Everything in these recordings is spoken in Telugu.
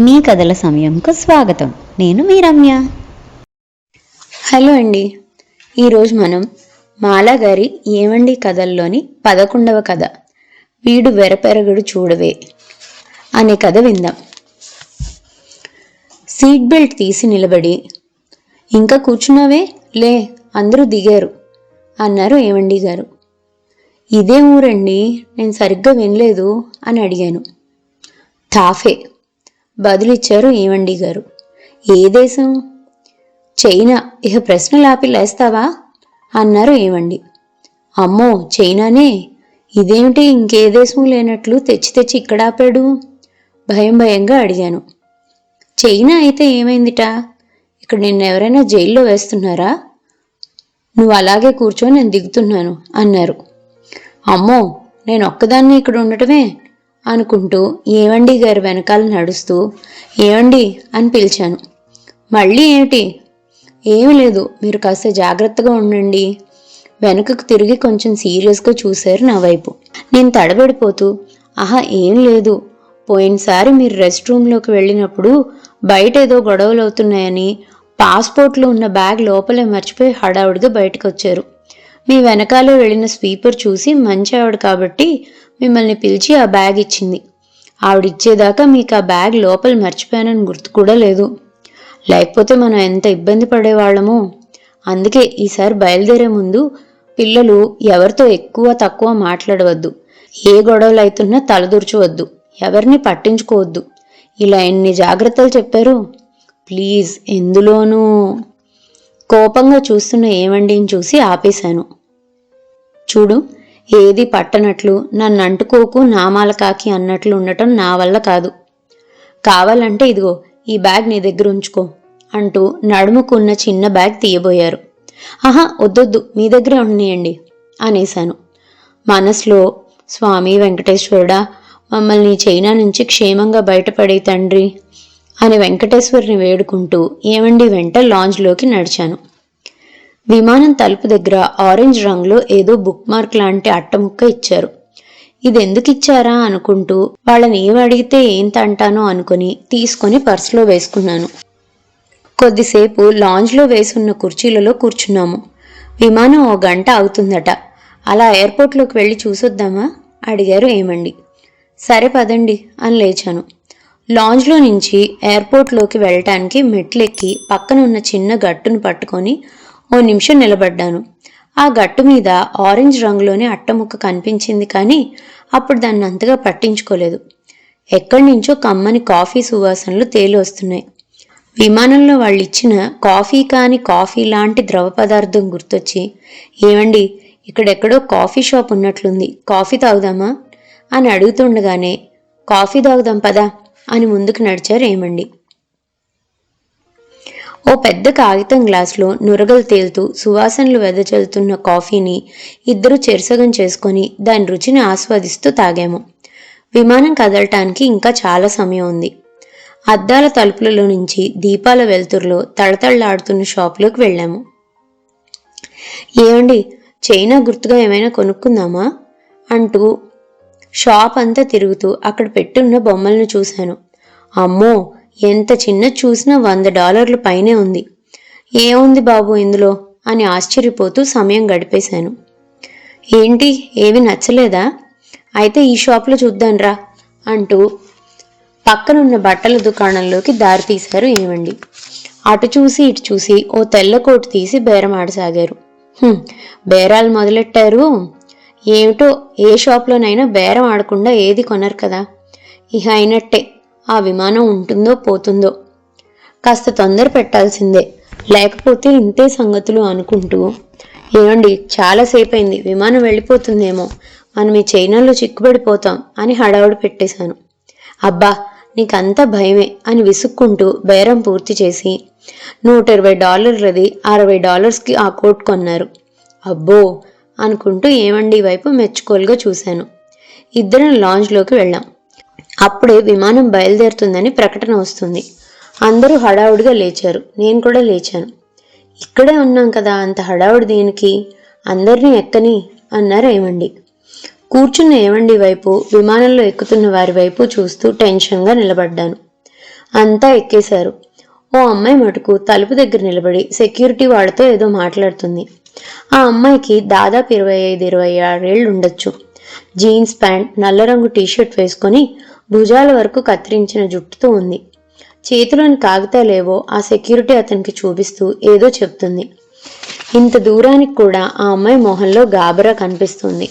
మీ కథల సమయంకు స్వాగతం. నేను మీ రమ్య హలో అండి. ఈరోజు మనం మాలాగారి ఏమండి కథల్లోని పదకొండవ కథ వీడు వెరపెరగడు చూడవే అనే కథ విందాం. సీట్ బెల్ట్ తీసి నిలబడి ఇంకా కూర్చున్నావే? లే అందరూ దిగారు అన్నారు ఏమండి గారు. ఇదే ఊరండి నేను సరిగ్గా వినలేదు అని అడిగాను. తాఫే బదులిచ్చారు ఈవండి గారు. ఏ దేశం? చైనా. ఇక ప్రశ్నలాపి లేస్తావా? అన్నారు ఏవండి అమ్మో చైనానే? ఇదేమిటి ఇంకే దేశం లేనట్లు తెచ్చి తెచ్చి ఇక్కడ ఆపాడు? భయం భయంగా అడిగాను. చైనా అయితే ఏమైందిట? ఇక్కడ నిన్న ఎవరైనా జైల్లో వేస్తున్నారా? నువ్వు అలాగే కూర్చొని నేను దిగుతున్నాను అన్నారు. అమ్మో నేను ఒక్కదాన్ని ఇక్కడ ఉండటమే? అనుకుంటూ ఏవండి గారి వెనకాల నడుస్తూ? ఏవండి? అని పిలిచాను. మళ్ళీ ఏమిటి? ఏమి లేదు మీరు కాస్త జాగ్రత్తగా ఉండండి. వెనకకు తిరిగి కొంచెం సీరియస్గా చూశారు నా వైపు. నేను తడబడిపోతూ ఆహా ఏం లేదు. పోయినసారి మీరు రెస్ట్ రూమ్లోకి వెళ్ళినప్పుడు బయట ఏదో గొడవలు అవుతున్నాయని పాస్పోర్ట్లో ఉన్న బ్యాగ్ లోపలే మర్చిపోయి హడావుడిగా బయటకు వచ్చారు మీ వెనకాలే వెళ్ళిన స్వీపర్ చూసి మంచి ఆవిడ కాబట్టి మిమ్మల్ని పిలిచి ఆ బ్యాగ్ ఇచ్చింది. ఆవిడ ఇచ్చేదాకా మీకు ఆ బ్యాగ్ లోపల మర్చిపోయానని గుర్తు కూడా లేదు. లేకపోతే మనం ఎంత ఇబ్బంది పడేవాళ్ళమో. అందుకే ఈసారి బయలుదేరే ముందు పిల్లలు ఎవరితో ఎక్కువ తక్కువ మాట్లాడవద్దు. ఏ గొడవలు అవుతున్నా తలదూర్చవద్దు. ఎవరిని పట్టించుకోవద్దు. ఇలా ఎన్ని జాగ్రత్తలు చెప్పారు? ప్లీజ్ ఎందులోనూ. కోపంగా చూస్తున్న ఏమండిని చూసి ఆపేశాను. చూడు ఏది పట్టనట్లు నన్ను అంటుకోకు నామాల కాకి అన్నట్లు ఉండటం నా వల్ల కాదు. కావాలంటే ఇదిగో ఈ బ్యాగ్ నీ దగ్గర ఉంచుకో అంటూ నడుముకున్న చిన్న బ్యాగ్ తీయబోయారు. ఆహా వద్దొద్దు మీ దగ్గరే ఉండనియండి అనేశాను. మనసులో స్వామి వెంకటేశ్వరుడా మమ్మల్ని చైనా నుంచి క్షేమంగా బయటపడే తండ్రి అని వెంకటేశ్వరుని వేడుకుంటూ ఏమండి వెంట లాంజ్లోకి నడిచాను. విమానం తలుపు దగ్గర ఆరెంజ్ రంగులో ఏదో బుక్ మార్క్ లాంటి అట్టముక్క ఇచ్చారు. ఇది ఎందుకు ఇచ్చారా? అనుకుంటూ వాళ్ళని ఏం అడిగితే ఏంత అంటానో అనుకుని తీసుకొని పర్సులో వేసుకున్నాను. కొద్దిసేపు లాంజ్లో వేసున్న కుర్చీలలో కూర్చున్నాము. విమానం ఓ గంట అవుతుందట. అలా ఎయిర్పోర్ట్లోకి వెళ్ళి చూసొద్దామా? అడిగారు ఏమండి. సరే పదండి అని లేచాను. లాంజ్లో నుంచి ఎయిర్పోర్ట్లోకి వెళ్ళటానికి మెట్లెక్కి పక్కన ఉన్న చిన్న గట్టును పట్టుకొని ఓ నిమిషం నిలబడ్డాను. ఆ గట్టు మీద ఆరెంజ్ రంగులోని అట్టముక్క కనిపించింది కానీ అప్పుడు దాన్ని అంతగా పట్టించుకోలేదు. ఎక్కడి నుంచో కమ్మని కాఫీ సువాసనలు తేలి వస్తున్నాయి. విమానంలో వాళ్ళు ఇచ్చిన కాఫీ కాని కాఫీ లాంటి ద్రవ పదార్థం గుర్తొచ్చి ఏమండి ఇక్కడెక్కడో కాఫీ షాప్ ఉన్నట్లుంది. కాఫీ తాగుదామా? అని అడుగుతుండగానే కాఫీ తాగుదాం పదా అని ముందుకు నడిచారు ఏమండి. ఓ పెద్ద కాగితం గ్లాసులో నురగలు తేలుతూ సువాసనలు వెదజల్లుతున్న కాఫీని ఇద్దరు చెరసగం చేసుకొని దాని రుచిని ఆస్వాదిస్తూ తాగాము. విమానం కదలటానికి ఇంకా చాలా సమయం ఉంది. అద్దాల తలుపులలో నుంచి దీపాల వెలుతురులో తళతళలాడుతున్న షాపులోకి వెళ్ళాము. ఏమండి చైనా గుర్తుగా ఏమైనా కొనుక్కుందామా? అంటూ షాప్ అంతా తిరుగుతూ అక్కడ పెట్టున్న బొమ్మలను చూశాను. అమ్మో ఎంత చిన్న చూసినా వంద డాలర్లు పైనే ఉంది. ఏముంది బాబు ఇందులో? అని ఆశ్చర్యపోతూ సమయం గడిపేశాను. ఏంటి? ఏవి నచ్చలేదా? అయితే ఈ షాప్లో చూద్దాంరా అంటూ పక్కనున్న బట్టల దుకాణంలోకి దారి తీశారు ఏమండి అటు చూసి ఇటు చూసి ఓ తెల్ల కోటు తీసి బేరం ఆడసాగారు. బేరాలు మొదలెట్టారు? ఏమిటో? ఏ షాప్లోనైనా బేరం ఆడకుండా ఏది కొనరు కదా? ఇహ అయినట్టే. ఆ విమానం ఉంటుందో పోతుందో కాస్త తొందర పెట్టాల్సిందే. లేకపోతే ఇంతే సంగతులు అనుకుంటూ ఏమండి చాలాసేపు అయింది విమానం వెళ్ళిపోతుందేమో మనం ఈ చైనాలో చిక్కుబడిపోతాం అని హడావుడి పెట్టేశాను. అబ్బా నీకంతా భయమే అని విసుక్కుంటూ బేరం పూర్తి చేసి నూట ఇరవై డాలర్లది అరవై డాలర్స్కి ఆ కోట్ కొన్నారు. అబ్బో అనుకుంటూ ఏమండి వైపు మెచ్చుకోలుగా చూశాను. ఇద్దరం లాంజ్లోకి వెళ్ళాం. అప్పుడే విమానం బయలుదేరుతుందని ప్రకటన వస్తుంది. అందరూ హడావుడిగా లేచారు. నేను కూడా లేచాను. ఇక్కడే ఉన్నాం కదా అంత హడావుడి దేనికి? అందరినీ ఎక్కని? అన్నారు ఏమండి. కూర్చున్న ఏమండి వైపు విమానంలో ఎక్కుతున్న వారి వైపు చూస్తూ టెన్షన్గా నిలబడ్డాను. అంతా ఎక్కేశారు. ఓ అమ్మాయి మటుకు తలుపు దగ్గర నిలబడి సెక్యూరిటీ వాళ్ళతో ఏదో మాట్లాడుతుంది. ఆ అమ్మాయికి దాదాపు ఇరవై ఐదు ఇరవై ఆరేళ్ళు ఉండొచ్చు. జీన్స్ ప్యాంట్ నల్ల రంగు టీషర్ట్ వేసుకొని భుజాల వరకు కత్తిరించిన జుట్టుతో ఉంది. చేతిలోని కాగితాలేవో ఆ సెక్యూరిటీ అతనికి చూపిస్తూ ఏదో చెప్తుంది. ఇంత దూరానికి కూడా ఆ అమ్మాయి మొహంలో గాబరా కనిపిస్తుంది.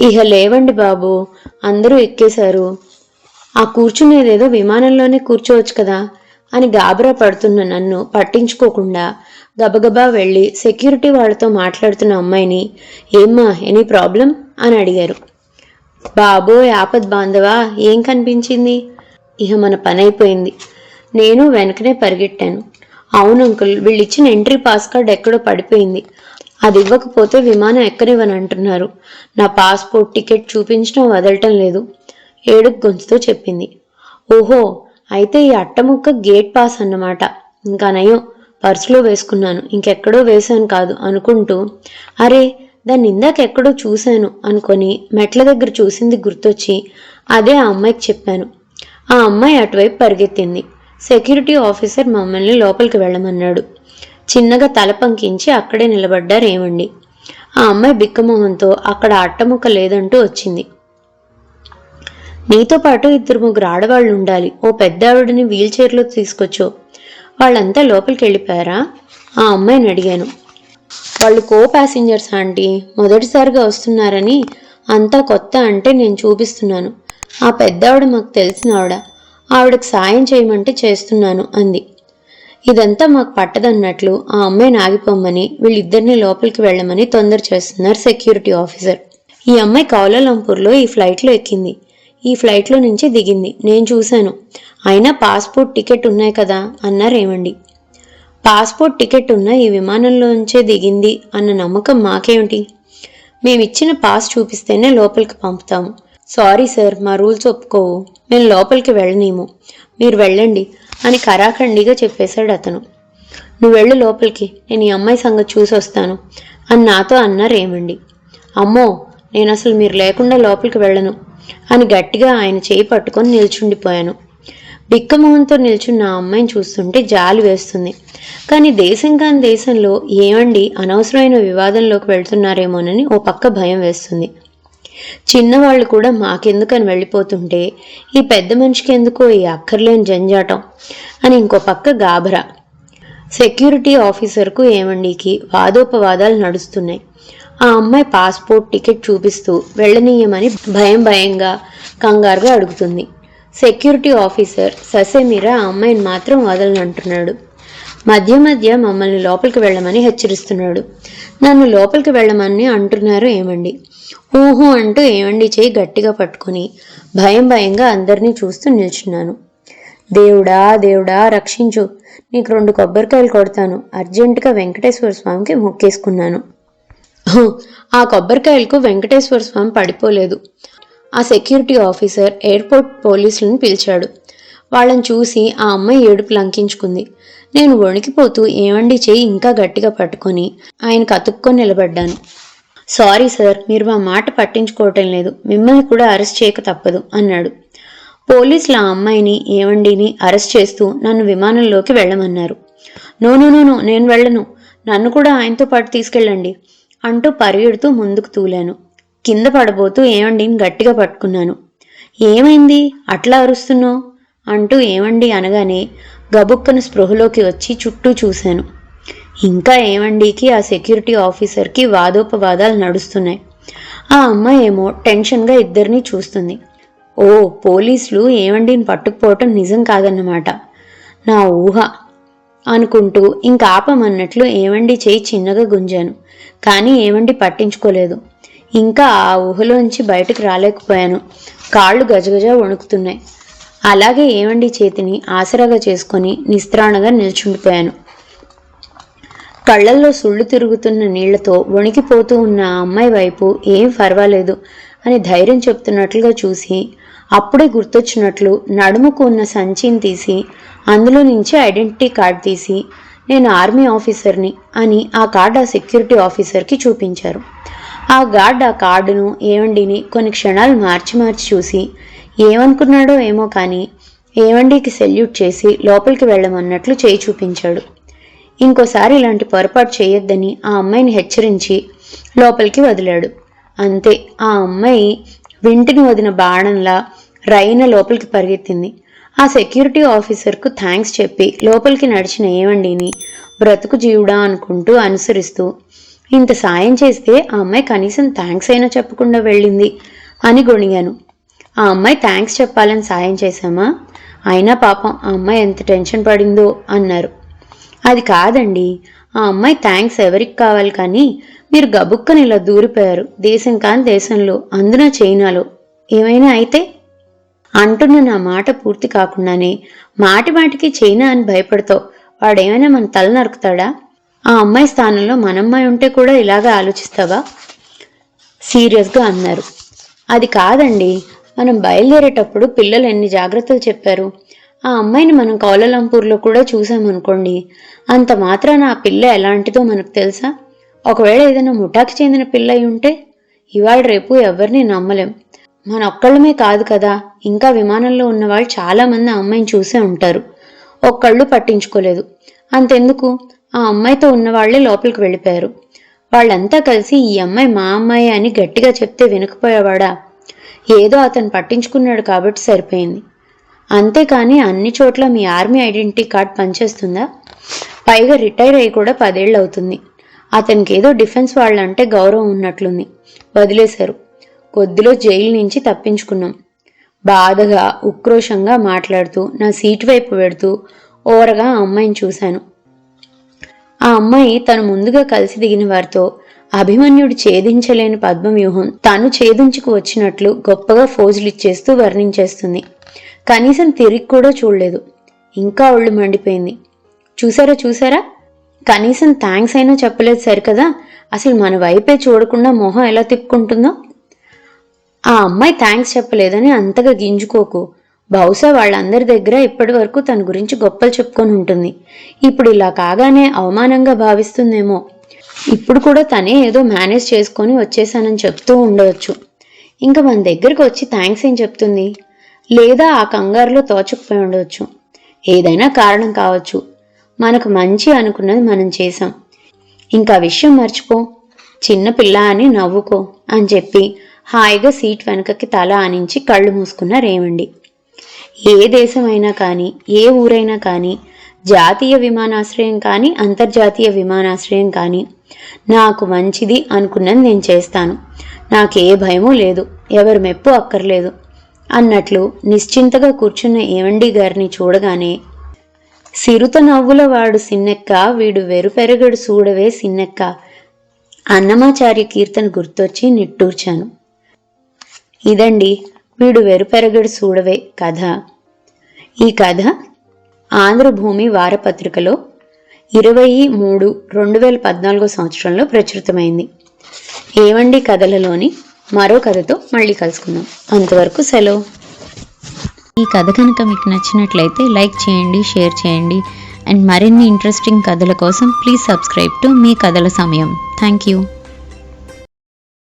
ఇహ లేవండి బాబు అందరూ ఎక్కేశారు. ఆ కూర్చునేదేదో విమానంలోనే కూర్చోవచ్చు కదా అని గాబరా పడుతున్న నన్ను పట్టించుకోకుండా గబగబా వెళ్ళి సెక్యూరిటీ వాళ్ళతో మాట్లాడుతున్న అమ్మాయిని ఏమ్మా ఎనీ ప్రాబ్లం? అని అడిగారు. బాబో ఆపద్ బాంధవా ఏం కనిపించింది? ఇహ మన పని అయిపోయింది నేను వెనకనే పరిగెట్టాను. అవును అంకుల్ వీళ్ళిచ్చిన ఎంట్రీ పాస్ కార్డ్ ఎక్కడో పడిపోయింది. అది ఇవ్వకపోతే విమానం ఎక్కనివ్వని అంటున్నారు. నా పాస్పోర్ట్ టికెట్ చూపించడం వదలటం లేదు ఏడుపు గొంతుతో చెప్పింది. ఓహో అయితే ఈ అట్టముక్క గేట్ పాస్ అన్నమాట. ఇంకా నయం. పర్సులో వేసుకున్నాను. ఇంకెక్కడో వేశాను కాదు అనుకుంటూ అరే దాన్ని ఇందాక ఎక్కడో చూశాను అనుకొని మెట్ల దగ్గర చూసింది గుర్తొచ్చి అదే ఆ అమ్మాయికి చెప్పాను. ఆ అమ్మాయి అటువైపు పరిగెత్తింది. సెక్యూరిటీ ఆఫీసర్ మమ్మల్ని లోపలికి వెళ్ళమన్నాడు. చిన్నగా తల పంకించి అక్కడే నిలబడ్డారు ఏమండి. ఆ అమ్మాయి బిక్కమొహంతో అక్కడ అట్టముక్క లేదంటూ వచ్చింది. నీతో పాటు ఇద్దరు ముగ్గురు ఆడవాళ్ళు ఉండాలి ఓ పెద్ద ఆవిడని వీల్ చైర్లో తీసుకొచ్చో వాళ్ళంతా లోపలికి వెళ్ళిపోయారా? ఆ అమ్మాయిని అడిగాను. వాళ్ళు కో ప్యాసింజర్స్ ఆంటీ మొదటిసారిగా వస్తున్నారని అంతా కొత్త అంటే నేను చూపిస్తున్నాను. ఆ పెద్దావిడ మాకు తెలిసిన ఆవిడ. ఆవిడకి సాయం చేయమంటే చేస్తున్నాను అంది. ఇదంతా మాకు పట్టదన్నట్లు ఆ అమ్మాయిని ఆగిపోమ్మని వీళ్ళిద్దరిని లోపలికి వెళ్ళమని తొందర చేస్తున్నారు సెక్యూరిటీ ఆఫీసర్. ఈ అమ్మాయి కౌలాలంపూర్లో ఈ ఫ్లైట్లో ఎక్కింది. ఈ ఫ్లైట్లో నుంచి దిగింది. నేను చూశాను. అయినా పాస్పోర్ట్ టికెట్ ఉన్నాయి కదా? అన్నారు పాస్పోర్ట్ టికెట్ ఉన్న ఈ విమానంలోంచే దిగింది అన్న నమ్మకం మాకేమిటి? మేమిచ్చిన పాస్ చూపిస్తేనే లోపలికి పంపుతాము. సారీ సార్ మా రూల్స్ ఒప్పుకోవు. మేము లోపలికి వెళ్ళనీము. మీరు వెళ్ళండి అని కరాఖండిగా చెప్పేశాడు అతను. నువ్వు వెళ్ళు లోపలికి నేను ఈ అమ్మాయి సంగతి చూసి వస్తాను అని నాతో అన్నారు ఏమండి అమ్మో నేను అసలు మీరు లేకుండా లోపలికి వెళ్ళను. అని గట్టిగా ఆయన చేయి పట్టుకొని నిల్చుండిపోయాను. బిక్కమోహంతో నిల్చున్న ఆ అమ్మాయిని చూస్తుంటే జాలి వేస్తుంది. కానీ దేశం కాని దేశంలో ఏమండి అనవసరమైన వివాదంలోకి వెళ్తున్నారేమోనని ఓ పక్క భయం వేస్తుంది. చిన్నవాళ్ళు కూడా మాకెందుకని వెళ్ళిపోతుంటే ఈ పెద్ద మనిషికి ఎందుకో ఈ అక్కర్లేని జంజాటం అని ఇంకో పక్క గాభరా. సెక్యూరిటీ ఆఫీసర్కు ఏమండికి వాదోపవాదాలు నడుస్తున్నాయి. ఆ అమ్మాయి పాస్పోర్ట్ టికెట్ చూపిస్తూ వెళ్ళనీయమని భయం భయంగా కంగారుగా అడుగుతుంది. సెక్యూరిటీ ఆఫీసర్ ససేమిరా ఆ అమ్మాయిని మాత్రం వదలనంటున్నాడు మధ్య మధ్య మమ్మల్ని లోపలికి వెళ్ళమని హెచ్చరిస్తున్నాడు. నన్ను లోపలికి వెళ్ళమని అంటున్నారు ఏమండి? ఊహు అంటూ ఏమండి చేయి గట్టిగా పట్టుకుని భయం భయంగా అందరినీ చూస్తూ నిల్చున్నాను. దేవుడా దేవుడా రక్షించు. నీకు రెండు కొబ్బరికాయలు కొడతాను. అర్జెంటుగా వెంకటేశ్వర స్వామికి మొక్కేసుకున్నాను. ఆ కొబ్బరికాయలకు వెంకటేశ్వర స్వామి పడిపోలేదు. ఆ సెక్యూరిటీ ఆఫీసర్ ఎయిర్పోర్ట్ పోలీసులను పిలిచాడు. వాళ్ళని చూసి ఆ అమ్మాయి ఏడుపు లంకించుకుంది. నేను వణికిపోతూ ఏమండి చేయి ఇంకా గట్టిగా పట్టుకొని ఆయన కతుక్కొని నిలబడ్డాను. సారీ సార్ మీరు మా మాట పట్టించుకోవటం లేదు. మిమ్మల్ని కూడా అరెస్ట్ చేయక తప్పదు అన్నాడు. పోలీసులు ఆ అమ్మాయిని ఏమండిని అరెస్ట్ చేస్తూ నన్ను విమానంలోకి వెళ్ళమన్నారు. నో నో నో నేను వెళ్ళను. నన్ను కూడా ఆయనతో పాటు తీసుకెళ్ళండి. అంటూ పరిగెడుతూ ముందుకు తూలాను. కింద పడబోతూ ఏమండిని గట్టిగా పట్టుకున్నాను. ఏమైంది? అట్లా అరుస్తున్నావు? అంటూ ఏమండి అనగానే గబుక్కను స్పృహలోకి వచ్చి చుట్టూ చూశాను. ఇంకా ఏమండికి ఆ సెక్యూరిటీ ఆఫీసర్కి వాదోపవాదాలు నడుస్తున్నాయి. ఆ అమ్మాయి ఏమో టెన్షన్గా ఇద్దరిని చూస్తుంది. ఓ పోలీసులు ఏమండిని పట్టుకుపోవటం నిజం కాదన్నమాట. నా ఊహ. అనుకుంటూ ఇంక ఆపమన్నట్లు ఏమండి చేయి చిన్నగా గుంజాను. కానీ ఏమండి పట్టించుకోలేదు. ఇంకా ఆ ఊహలోంచి బయటకు రాలేకపోయాను. కాళ్ళు గజగజ వణుకుతున్నాయి. అలాగే ఏవండి చేతిని ఆసరాగా చేసుకొని నిస్త్రాణగా నిల్చుండిపోయాను. కళ్ళల్లో సుళ్ళు తిరుగుతున్న నీళ్ళతో వణికిపోతూ ఉన్న ఆ అమ్మాయి వైపు ఏం పర్వాలేదు అని ధైర్యం చెప్తున్నట్లుగా చూసి అప్పుడే గుర్తొచ్చినట్లు నడుముకు ఉన్న సంచిని తీసి అందులో నుంచి ఐడెంటిటీ కార్డ్ తీసి నేను ఆర్మీ ఆఫీసర్ని అని ఆ కార్డ్ ఆ సెక్యూరిటీ ఆఫీసర్కి చూపించారు. ఆ గార్డ్ ఆ కార్డును ఏవండిని కొన్ని క్షణాలు మార్చి మార్చి చూసి ఏమనుకున్నాడో ఏమో కానీ ఏవండికి సెల్యూట్ చేసి లోపలికి వెళ్ళమన్నట్లు చేయి చూపించాడు. ఇంకోసారి ఇలాంటి పొరపాటు చేయొద్దని ఆ అమ్మాయిని హెచ్చరించి లోపలికి వదిలాడు. అంతే ఆ అమ్మాయి వింటిని వదిన బాణంలా రైన లోపలికి పరిగెత్తింది. ఆ సెక్యూరిటీ ఆఫీసర్కు థ్యాంక్స్ చెప్పి లోపలికి నడిచిన ఏవండిని బ్రతుకు జీవుడా అనుకుంటూ అనుసరిస్తూ ఇంత సాయం చేస్తే ఆ అమ్మాయి కనీసం థ్యాంక్స్ అయినా చెప్పకుండా వెళ్ళింది అని గొణిగాను. ఆ అమ్మాయి థ్యాంక్స్ చెప్పాలని సాయం చేశామా? అయినా పాపం ఆ అమ్మాయి ఎంత టెన్షన్ పడిందో అన్నారు. అది కాదండి ఆ అమ్మాయి థ్యాంక్స్ ఎవరికి కావాలి కానీ మీరు గబుక్కని ఇలా దూరిపోయారు దేశం కాని దేశంలో అందున చైనాలో. ఏమైనా అయితే అంటున్న నా మాట పూర్తి కాకుండానే మాటి మాటికి చైనా అని భయపడతావు. వాడేమైనా మన తల నరుకుతాడా? ఆ అమ్మాయి స్థానంలో మనమ్మాయి ఉంటే కూడా ఇలాగే ఆలోచిస్తావా? సీరియస్గా అన్నారు. అది కాదండి. మనం బయలుదేరేటప్పుడు పిల్లలు ఎన్ని జాగ్రత్తలు చెప్పారు. ఆ అమ్మాయిని మనం కౌలలంపూర్లో కూడా చూసామనుకోండి. అంత మాత్రాన ఆ పిల్ల ఎలాంటిదో మనకు తెలుసా? ఒకవేళ ఏదైనా ముఠాకి చెందిన పిల్ల అయి ఉంటే? ఇవాళ రేపు ఎవరిని నమ్మలేం. మన ఒక్కళ్ళమే కాదు కదా. ఇంకా విమానంలో ఉన్న వాళ్ళు ఆ అమ్మాయిని చూసే ఉంటారు. ఒక్కళ్ళు పట్టించుకోలేదు. అంతెందుకు? ఆ అమ్మాయితో ఉన్నవాళ్ళే లోపలికి వెళ్ళిపోయారు. వాళ్ళంతా కలిసి ఈ అమ్మాయి మా అమ్మాయి అని గట్టిగా చెప్తే వినకపోయేవాడా? ఏదో అతను పట్టించుకున్నాడు కాబట్టి సరిపోయింది. అంతేకాని అన్ని చోట్ల మీ ఆర్మీ ఐడెంటిటీ కార్డ్ పనిచేస్తుందా? పైగా రిటైర్ అయ్యి కూడా పదేళ్ళు అవుతుంది అతనికి ఏదో డిఫెన్స్ వాళ్ళంటే గౌరవం ఉన్నట్లుంది. వదిలేశారు. కొద్దిలో జైలు నుంచి తప్పించుకున్నాం. బాధగా ఉక్రోషంగా మాట్లాడుతూ నా సీటు వైపు పెడుతూ ఓరగా ఆ అమ్మాయిని చూశాను. ఆ అమ్మాయి తను ముందుగా కలిసి దిగిన వారితో అభిమన్యుడు ఛేదించలేని పద్మవ్యూహం తాను ఛేదించుకు వచ్చినట్లు గొప్పగా ఫోజులు ఇచ్చేస్తూ వర్ణించేస్తుంది. కనీసం తిరిగి కూడా చూడలేదు. ఇంకా ఒళ్ళు మండిపోయింది. చూసారా చూసారా? కనీసం థ్యాంక్స్ అయినా చెప్పలేదు సరికదా? అసలు మన వైపే చూడకుండా మొహం ఎలా తిప్పుకుంటుందో? ఆ అమ్మాయి థ్యాంక్స్ చెప్పలేదని అంతగా గింజుకోకు. బహుశా వాళ్ళందరి దగ్గర ఇప్పటి వరకు తన గురించి గొప్పలు చెప్పుకొని ఉంటుంది. ఇప్పుడు ఇలా కాగానే అవమానంగా భావిస్తుందేమో. ఇప్పుడు కూడా తనే ఏదో మేనేజ్ చేసుకొని వచ్చేసానని చెప్తూ ఉండవచ్చు ఇంకా మన దగ్గరికి వచ్చి థ్యాంక్స్ ఏం చెప్తుంది? లేదా ఆ కంగారులో తోచకపోయి ఉండవచ్చు ఏదైనా కారణం కావచ్చు. మనకు మంచి అనుకున్నది మనం చేసాం ఇంకా విషయం మర్చిపో. చిన్న పిల్ల అని నవ్వుకో అని చెప్పి హాయిగా సీట్ వెనకకి తల ఆనించి కళ్ళు మూసుకున్న రేవండి. ఏ దేశమైనా కానీ ఏ ఊరైనా కానీ జాతీయ విమానాశ్రయం కానీ అంతర్జాతీయ విమానాశ్రయం కానీ నాకు మంచిది అనుకున్నది నేను చేస్తాను. నాకే భయమూ లేదు ఎవరి మెప్పు అక్కర్లేదు. అన్నట్లు నిశ్చింతగా కూర్చున్న ఏవండి గారిని చూడగానే సిరుత నవ్వుల వాడు సిన్నెక్క వీడు వెరుపెరగడు చూడవే సిన్నెక్క. అన్నమాచార్య కీర్తన గుర్తొచ్చి నిట్టూర్చాను. ఇదండి వీడు వెరుపెరగడు చూడవే కథ. ఈ కథ ఆంధ్రభూమి వారపత్రికలో ఇరవై మూడు రెండు వేల పద్నాలుగో సంవత్సరంలో ప్రచురితమైంది. ఏవండి కథలలోని మరో కథతో మళ్ళీ కలుసుకుందాం. అంతవరకు సెలవు. ఈ కథ కనుక మీకు నచ్చినట్లయితే లైక్ చేయండి షేర్ చేయండి అండ్ మరిన్ని ఇంట్రెస్టింగ్ కథల కోసం ప్లీజ్ సబ్స్క్రైబ్ టు మీ కథల సమయం. Thank you.